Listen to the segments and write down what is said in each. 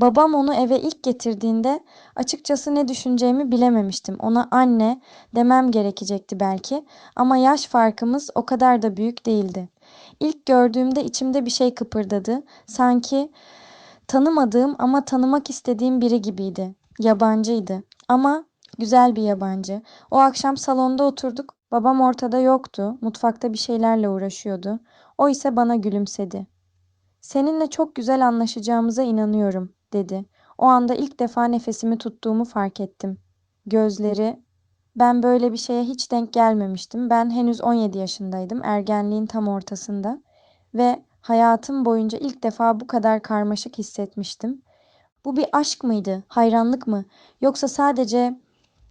Babam onu eve ilk getirdiğinde açıkçası ne düşüneceğimi bilememiştim. Ona anne demem gerekecekti belki ama yaş farkımız o kadar da büyük değildi. İlk gördüğümde içimde bir şey kıpırdadı. Sanki tanımadığım ama tanımak istediğim biri gibiydi. Yabancıydı ama güzel bir yabancı. O akşam salonda oturduk. Babam ortada yoktu. Mutfakta bir şeylerle uğraşıyordu. O ise bana gülümsedi. Seninle çok güzel anlaşacağımıza inanıyorum, dedi. O anda ilk defa nefesimi tuttuğumu fark ettim. Gözleri, ben böyle bir şeye hiç denk gelmemiştim. Ben henüz 17 yaşındaydım, ergenliğin tam ortasında ve hayatım boyunca ilk defa bu kadar karmaşık hissetmiştim. Bu bir aşk mıydı, hayranlık mı, yoksa sadece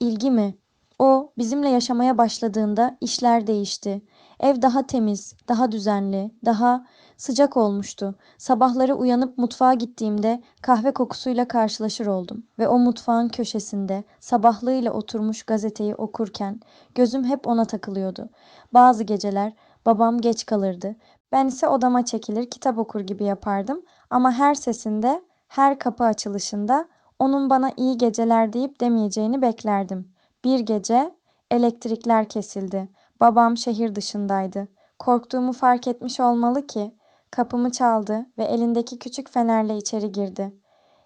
ilgi mi? O bizimle yaşamaya başladığında işler değişti. Ev daha temiz, daha düzenli, daha sıcak olmuştu. Sabahları uyanıp mutfağa gittiğimde kahve kokusuyla karşılaşır oldum ve o mutfağın köşesinde sabahlığıyla oturmuş gazeteyi okurken gözüm hep ona takılıyordu. Bazı geceler babam geç kalırdı. Ben ise odama çekilir kitap okur gibi yapardım ama her sesinde, her kapı açılışında onun bana iyi geceler deyip demeyeceğini beklerdim. Bir gece elektrikler kesildi. Babam şehir dışındaydı. Korktuğumu fark etmiş olmalı ki kapımı çaldı ve elindeki küçük fenerle içeri girdi.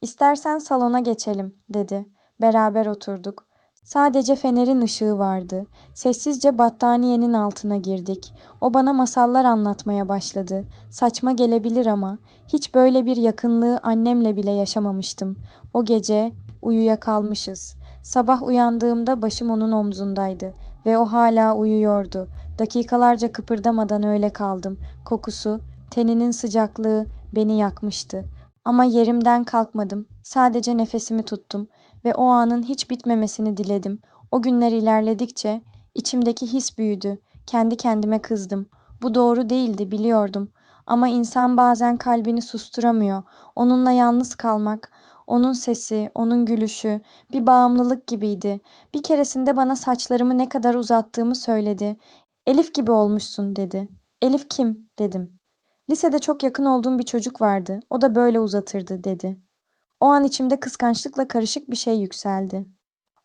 İstersen salona geçelim, dedi. Beraber oturduk. Sadece fenerin ışığı vardı. Sessizce battaniyenin altına girdik. O bana masallar anlatmaya başladı. Saçma gelebilir ama hiç böyle bir yakınlığı annemle bile yaşamamıştım. O gece uyuyakalmışız. Sabah uyandığımda başım onun omzundaydı ve o hala uyuyordu. Dakikalarca kıpırdamadan öyle kaldım. Kokusu, teninin sıcaklığı beni yakmıştı. Ama yerimden kalkmadım. Sadece nefesimi tuttum ve o anın hiç bitmemesini diledim. O günler ilerledikçe içimdeki his büyüdü. Kendi kendime kızdım. Bu doğru değildi biliyordum. Ama insan bazen kalbini susturamıyor. Onunla yalnız kalmak, onun sesi, onun gülüşü bir bağımlılık gibiydi. Bir keresinde bana saçlarımı ne kadar uzattığımı söyledi. Elif gibi olmuşsun dedi. Elif kim? dedim. Lisede çok yakın olduğum bir çocuk vardı. O da böyle uzatırdı dedi. O an içimde kıskançlıkla karışık bir şey yükseldi.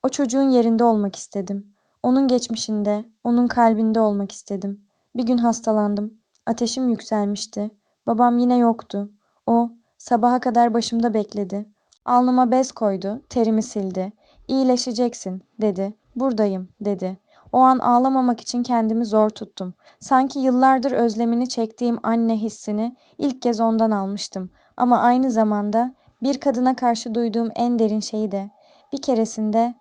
O çocuğun yerinde olmak istedim. Onun geçmişinde, onun kalbinde olmak istedim. Bir gün hastalandım. Ateşim yükselmişti. Babam yine yoktu. O sabaha kadar başımda bekledi. Alnıma bez koydu, terimi sildi. İyileşeceksin, dedi. Buradayım, dedi. O an ağlamamak için kendimi zor tuttum. Sanki yıllardır özlemini çektiğim anne hissini ilk kez ondan almıştım. Ama aynı zamanda bir kadına karşı duyduğum en derin şeyi de. Bir keresinde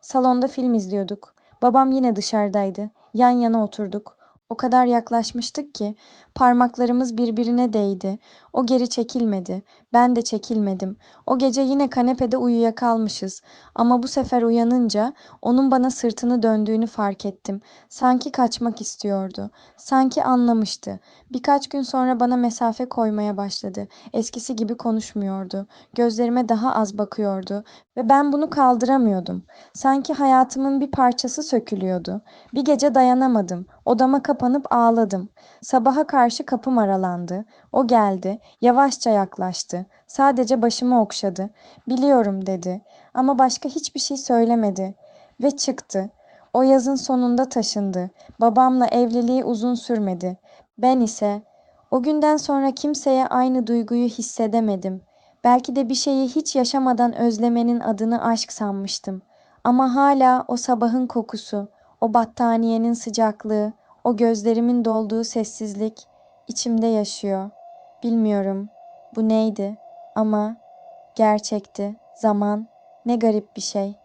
salonda film izliyorduk. Babam yine dışarıdaydı. Yan yana oturduk. O kadar yaklaşmıştık ki parmaklarımız birbirine değdi. O geri çekilmedi. Ben de çekilmedim. O gece yine kanepede uyuyakalmışız. Ama bu sefer uyanınca onun bana sırtını döndüğünü fark ettim. Sanki kaçmak istiyordu. Sanki anlamıştı. Birkaç gün sonra bana mesafe koymaya başladı. Eskisi gibi konuşmuyordu. Gözlerime daha az bakıyordu ve ben bunu kaldıramıyordum. Sanki hayatımın bir parçası sökülüyordu. Bir gece dayanamadım. Odama kapanıp ağladım. Sabaha karşı kapım aralandı. O geldi. Yavaşça yaklaştı. Sadece başımı okşadı. Biliyorum dedi. Ama başka hiçbir şey söylemedi. Ve çıktı. O yazın sonunda taşındı. Babamla evliliği uzun sürmedi. Ben ise o günden sonra kimseye aynı duyguyu hissedemedim. Belki de bir şeyi hiç yaşamadan özlemenin adını aşk sanmıştım. Ama hala o sabahın kokusu, o battaniyenin sıcaklığı, o gözlerimin dolduğu sessizlik içimde yaşıyor. Bilmiyorum bu neydi ama gerçekti. Zaman ne garip bir şey.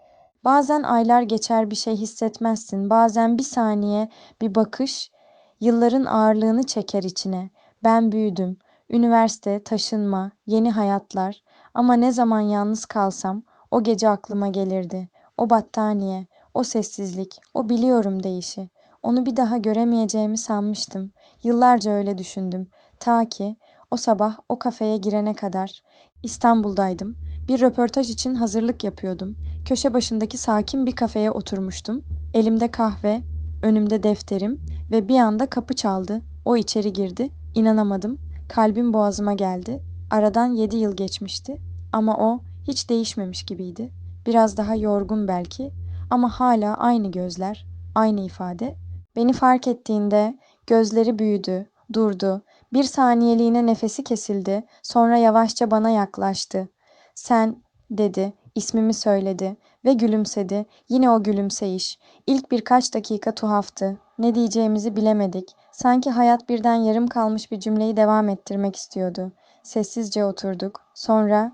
Bazen aylar geçer bir şey hissetmezsin. Bazen bir saniye, bir bakış yılların ağırlığını çeker içine. Ben büyüdüm. Üniversite, taşınma, yeni hayatlar. Ama ne zaman yalnız kalsam o gece aklıma gelirdi. O battaniye, o sessizlik, o biliyorum deyişi. Onu bir daha göremeyeceğimi sanmıştım. Yıllarca öyle düşündüm. Ta ki o sabah o kafeye girene kadar İstanbul'daydım. Bir röportaj için hazırlık yapıyordum. Köşe başındaki sakin bir kafeye oturmuştum. Elimde kahve, önümde defterim ve bir anda kapı çaldı. O içeri girdi. İnanamadım. Kalbim boğazıma geldi. Aradan yedi yıl geçmişti. Ama o hiç değişmemiş gibiydi. Biraz daha yorgun belki ama hala aynı gözler, aynı ifade. Beni fark ettiğinde gözleri büyüdü, durdu. Bir saniyeliğine nefesi kesildi. Sonra yavaşça bana yaklaştı. Sen dedi, ismimi söyledi ve gülümsedi. Yine o gülümseyiş. İlk birkaç dakika tuhaftı. Ne diyeceğimizi bilemedik. Sanki hayat birden yarım kalmış bir cümleyi devam ettirmek istiyordu. Sessizce oturduk. Sonra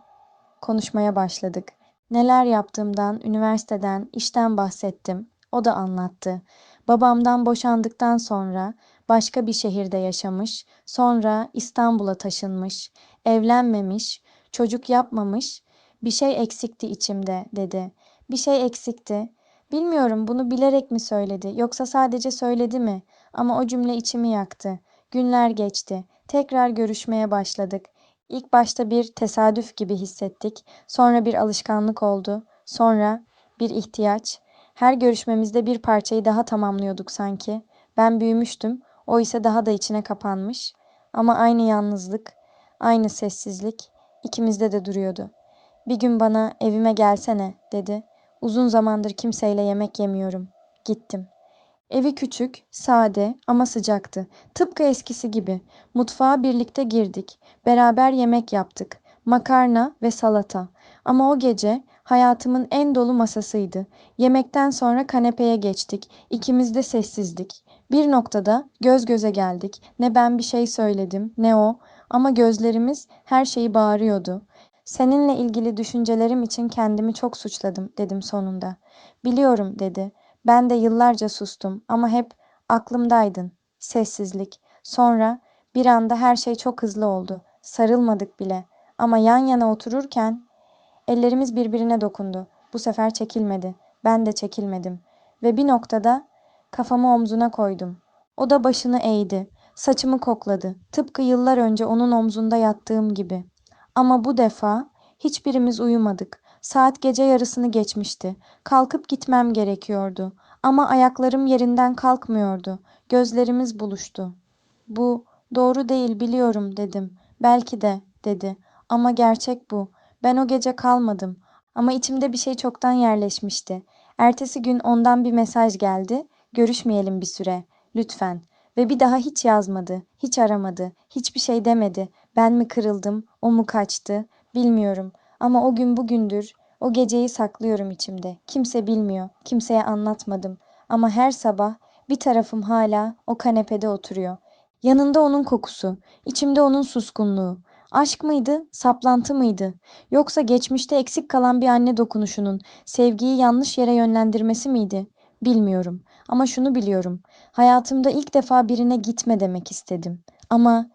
konuşmaya başladık. Neler yaptığımdan, üniversiteden, işten bahsettim. O da anlattı. Babamdan boşandıktan sonra başka bir şehirde yaşamış, sonra İstanbul'a taşınmış, evlenmemiş, çocuk yapmamış, bir şey eksikti içimde dedi. Bir şey eksikti. Bilmiyorum bunu bilerek mi söyledi yoksa sadece söyledi mi? Ama o cümle içimi yaktı. Günler geçti. Tekrar görüşmeye başladık. İlk başta bir tesadüf gibi hissettik. Sonra bir alışkanlık oldu. Sonra bir ihtiyaç. Her görüşmemizde bir parçayı daha tamamlıyorduk sanki. Ben büyümüştüm. O ise daha da içine kapanmış. Ama aynı yalnızlık, aynı sessizlik ikimizde de duruyordu. Bir gün bana evime gelsene dedi. Uzun zamandır kimseyle yemek yemiyorum. Gittim. Evi küçük, sade ama sıcaktı. Tıpkı eskisi gibi. Mutfağa birlikte girdik. Beraber yemek yaptık. Makarna ve salata. Ama o gece hayatımın en dolu masasıydı. Yemekten sonra kanepeye geçtik. İkimiz de sessizdik. Bir noktada göz göze geldik. Ne ben bir şey söyledim, ne o. Ama gözlerimiz her şeyi bağırıyordu. Seninle ilgili düşüncelerim için kendimi çok suçladım dedim sonunda. Biliyorum dedi. Ben de yıllarca sustum ama hep aklımdaydın. Sessizlik. Sonra bir anda her şey çok hızlı oldu. Sarılmadık bile. Ama yan yana otururken ellerimiz birbirine dokundu. Bu sefer çekilmedi. Ben de çekilmedim. Ve bir noktada kafamı omzuna koydum. O da başını eğdi. Saçımı kokladı. Tıpkı yıllar önce onun omzunda yattığım gibi. Ama bu defa hiçbirimiz uyumadık. Saat gece yarısını geçmişti. Kalkıp gitmem gerekiyordu. Ama ayaklarım yerinden kalkmıyordu. Gözlerimiz buluştu. Bu doğru değil biliyorum dedim. Belki de dedi. Ama gerçek bu. Ben o gece kalmadım. Ama içimde bir şey çoktan yerleşmişti. Ertesi gün ondan bir mesaj geldi. Görüşmeyelim bir süre. Lütfen. Ve bir daha hiç yazmadı, hiç aramadı, hiçbir şey demedi. Ben mi kırıldım, o mu kaçtı, bilmiyorum. Ama o gün bugündür, o geceyi saklıyorum içimde. Kimse bilmiyor, kimseye anlatmadım. Ama her sabah bir tarafım hala o kanepede oturuyor. Yanında onun kokusu, içimde onun suskunluğu. Aşk mıydı, saplantı mıydı? Yoksa geçmişte eksik kalan bir anne dokunuşunun sevgiyi yanlış yere yönlendirmesi miydi? Bilmiyorum. Ama şunu biliyorum. Hayatımda ilk defa birine gitme demek istedim. Ama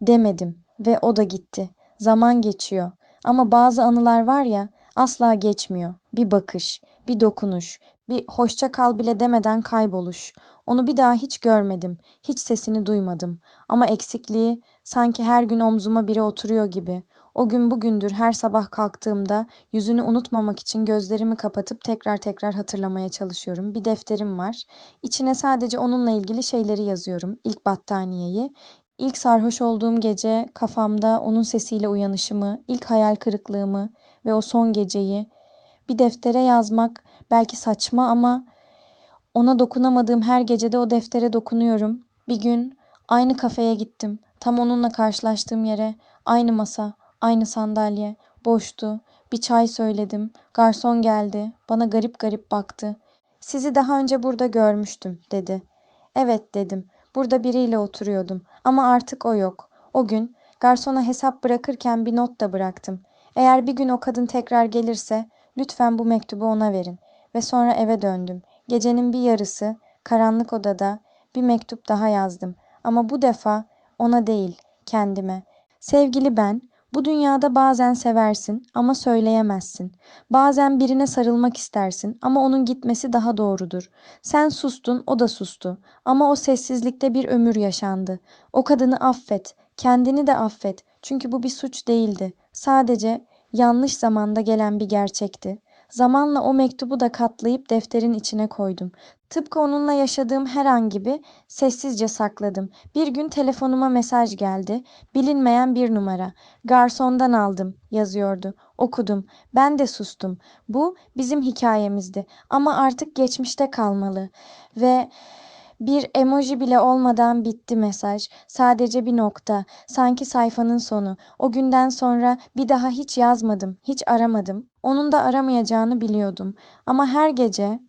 demedim ve o da gitti. Zaman geçiyor. Ama bazı anılar var ya asla geçmiyor. Bir bakış, bir dokunuş, bir hoşça kal bile demeden kayboluş. Onu bir daha hiç görmedim. Hiç sesini duymadım. Ama eksikliği sanki her gün omzuma biri oturuyor gibi. O gün bugündür her sabah kalktığımda yüzünü unutmamak için gözlerimi kapatıp tekrar tekrar hatırlamaya çalışıyorum. Bir defterim var. İçine sadece onunla ilgili şeyleri yazıyorum. İlk battaniyeyi, ilk sarhoş olduğum gece kafamda onun sesiyle uyanışımı, ilk hayal kırıklığımı ve o son geceyi bir deftere yazmak belki saçma ama ona dokunamadığım her gecede o deftere dokunuyorum. Bir gün aynı kafeye gittim. Tam onunla karşılaştığım yere aynı masa, Aynı sandalye, boştu. Bir çay söyledim. Garson geldi. Bana garip garip baktı. Sizi daha önce burada görmüştüm, dedi. Evet dedim. Burada biriyle oturuyordum. Ama artık o yok. O gün garsona hesap bırakırken bir not da bıraktım. Eğer bir gün o kadın tekrar gelirse lütfen bu mektubu ona verin. Ve sonra eve döndüm. Gecenin bir yarısı karanlık odada bir mektup daha yazdım. Ama bu defa ona değil, kendime. Sevgili ben, bu dünyada bazen seversin ama söyleyemezsin. Bazen birine sarılmak istersin ama onun gitmesi daha doğrudur. Sen sustun, o da sustu. Ama o sessizlikte bir ömür yaşandı. O kadını affet, kendini de affet. Çünkü bu bir suç değildi. Sadece yanlış zamanda gelen bir gerçekti. Zamanla o mektubu da katlayıp defterin içine koydum. Tıpkı onunla yaşadığım her an gibi sessizce sakladım. Bir gün telefonuma mesaj geldi. Bilinmeyen bir numara. Garsondan aldım yazıyordu. Okudum. Ben de sustum. Bu bizim hikayemizdi ama artık geçmişte kalmalı. Ve bir emoji bile olmadan bitti mesaj. Sadece bir nokta. Sanki sayfanın sonu. O günden sonra bir daha hiç yazmadım, hiç aramadım. Onun da aramayacağını biliyordum. Ama her gece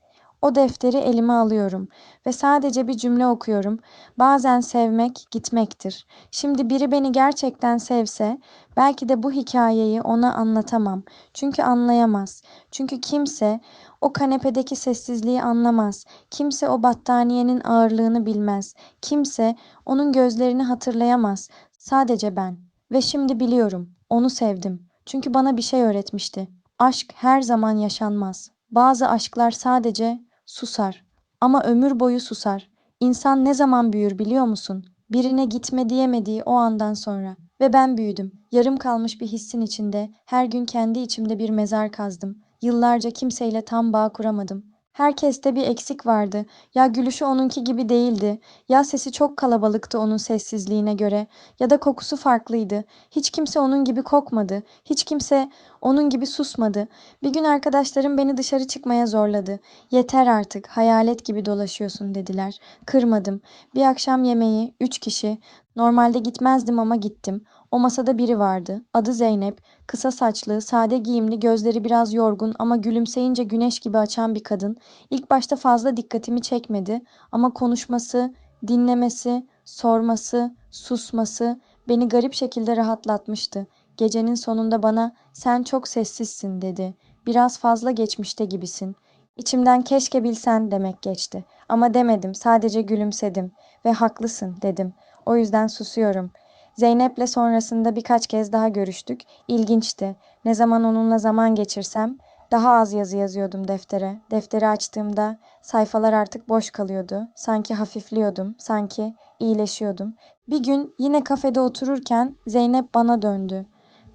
o defteri elime alıyorum ve sadece bir cümle okuyorum. Bazen sevmek gitmektir. Şimdi biri beni gerçekten sevse, belki de bu hikayeyi ona anlatamam. Çünkü anlayamaz. Çünkü kimse o kanepedeki sessizliği anlamaz. Kimse o battaniyenin ağırlığını bilmez. Kimse onun gözlerini hatırlayamaz. Sadece ben. Ve şimdi biliyorum. Onu sevdim. Çünkü bana bir şey öğretmişti. Aşk her zaman yaşanmaz. Bazı aşklar sadece susar. Ama ömür boyu susar. İnsan ne zaman büyür biliyor musun? Birine gitme diyemediği o andan sonra. Ve ben büyüdüm. Yarım kalmış bir hissin içinde her gün kendi içimde bir mezar kazdım. Yıllarca kimseyle tam bağ kuramadım. Herkeste bir eksik vardı. Ya gülüşü onunki gibi değildi. Ya sesi çok kalabalıktı onun sessizliğine göre. Ya da kokusu farklıydı. Hiç kimse onun gibi kokmadı. Hiç kimse onun gibi susmadı. Bir gün arkadaşlarım beni dışarı çıkmaya zorladı. Yeter artık, hayalet gibi dolaşıyorsun dediler. Kırmadım. Bir akşam yemeği, üç kişi. Normalde gitmezdim ama gittim. O masada biri vardı. Adı Zeynep. Kısa saçlı, sade giyimli, gözleri biraz yorgun ama gülümseyince güneş gibi açan bir kadın. İlk başta fazla dikkatimi çekmedi ama konuşması, dinlemesi, sorması, susması beni garip şekilde rahatlatmıştı. Gecenin sonunda bana sen çok sessizsin dedi. Biraz fazla geçmişte gibisin. İçimden keşke bilsen demek geçti. Ama demedim, sadece gülümsedim ve haklısın dedim. O yüzden susuyorum. Zeynep'le sonrasında birkaç kez daha görüştük. İlginçti. Ne zaman onunla zaman geçirsem daha az yazı yazıyordum deftere. Defteri açtığımda sayfalar artık boş kalıyordu. Sanki hafifliyordum, sanki iyileşiyordum. Bir gün yine kafede otururken Zeynep bana döndü.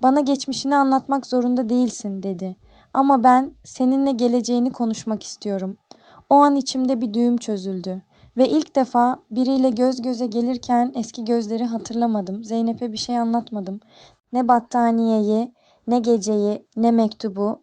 Bana geçmişini anlatmak zorunda değilsin dedi. Ama ben seninle geleceğini konuşmak istiyorum. O an içimde bir düğüm çözüldü. Ve ilk defa biriyle göz göze gelirken eski gözleri hatırlamadım. Zeynep'e bir şey anlatmadım. Ne battaniyeyi, ne geceyi, ne mektubu.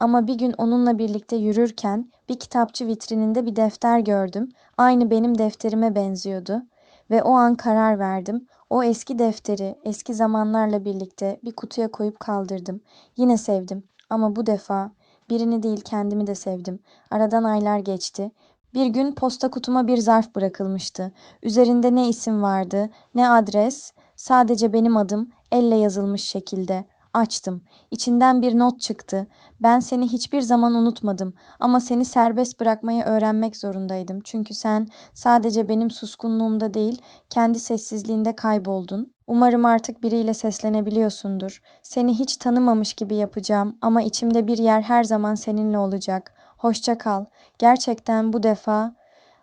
Ama bir gün onunla birlikte yürürken bir kitapçı vitrininde bir defter gördüm. Aynı benim defterime benziyordu. Ve o an karar verdim. O eski defteri eski zamanlarla birlikte bir kutuya koyup kaldırdım. Yine sevdim ama bu defa birini değil kendimi de sevdim. Aradan aylar geçti. Bir gün posta kutuma bir zarf bırakılmıştı. Üzerinde ne isim vardı, ne adres, sadece benim adım elle yazılmış şekilde. Açtım. İçinden bir not çıktı. Ben seni hiçbir zaman unutmadım ama seni serbest bırakmayı öğrenmek zorundaydım. Çünkü sen sadece benim suskunluğumda değil, kendi sessizliğinde kayboldun. Umarım artık biriyle seslenebiliyorsundur. Seni hiç tanımamış gibi yapacağım ama içimde bir yer her zaman seninle olacak. Hoşça kal. Gerçekten bu defa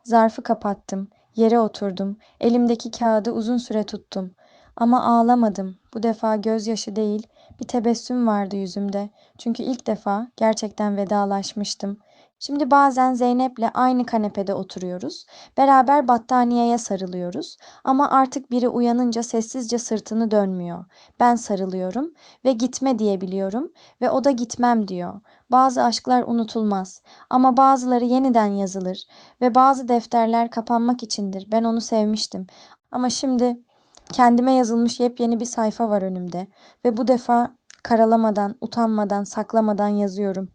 zarfı kapattım. Yere oturdum. Elimdeki kağıdı uzun süre tuttum. Ama ağlamadım. Bu defa gözyaşı değil, bir tebessüm vardı yüzümde. Çünkü ilk defa gerçekten vedalaşmıştım. Şimdi bazen Zeynep'le aynı kanepede oturuyoruz. Beraber battaniyeye sarılıyoruz. Ama artık biri uyanınca sessizce sırtını dönmüyor. Ben sarılıyorum ve gitme diyebiliyorum ve o da gitmem diyor. Bazı aşklar unutulmaz ama bazıları yeniden yazılır ve bazı defterler kapanmak içindir. Ben onu sevmiştim. Ama şimdi kendime yazılmış yepyeni bir sayfa var önümde ve bu defa karalamadan, utanmadan, saklamadan yazıyorum.